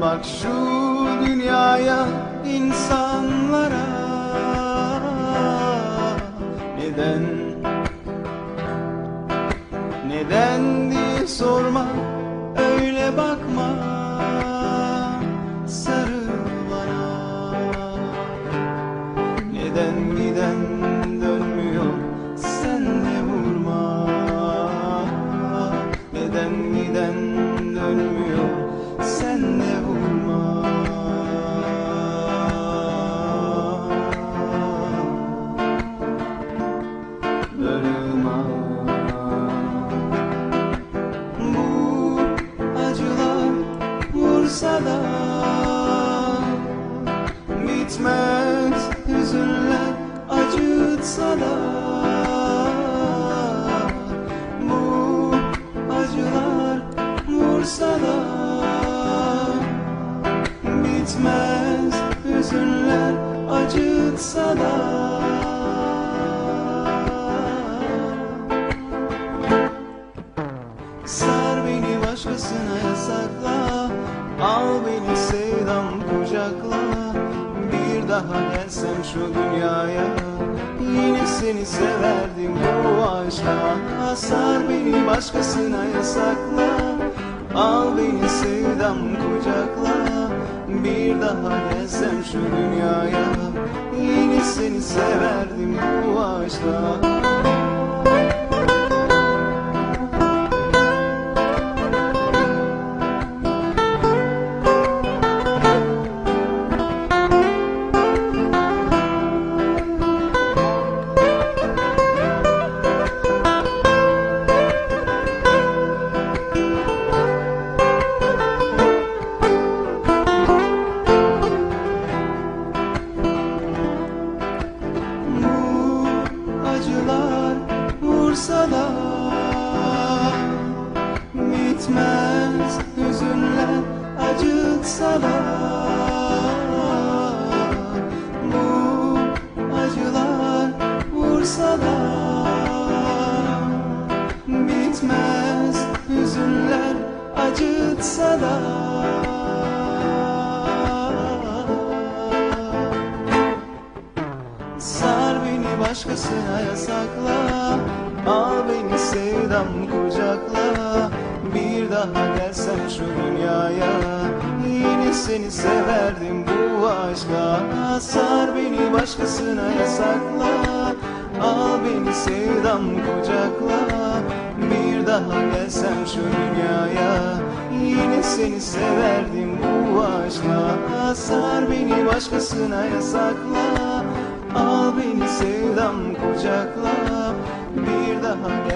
Bak şu dünyaya, insanlara. Neden, neden diye sorma Öyle bakma. Sarıl bana Neden giden Neden giden dönmüyor. Sen de acıtsa da. Sar beni başkasına yasakla Al beni sevdam kucakla. Bir daha gelsem şu dünyaya Yine seni severdim bu aşka. Sar beni başkasına yasakla Al beni sevdam kucakla Bir daha gelsem şu dünyaya Yine seni severdim bu aşka vursa da Bitmez hüzünler acıtsa da Bu acılar vursa da Bitmez hüzünler acıtsa başkasına yasakla. Al beni sevdam kucakla. Bir daha gelsem şu dünyaya. Yine seni severdim bu aşka. Sar beni başkasına yasakla. Al beni sevdam kucakla. Bir daha gelsem şu dünyaya. Yine seni severdim bu aşka. Sar beni başkasına yasakla Al beni sevdam kucakla Bir daha gel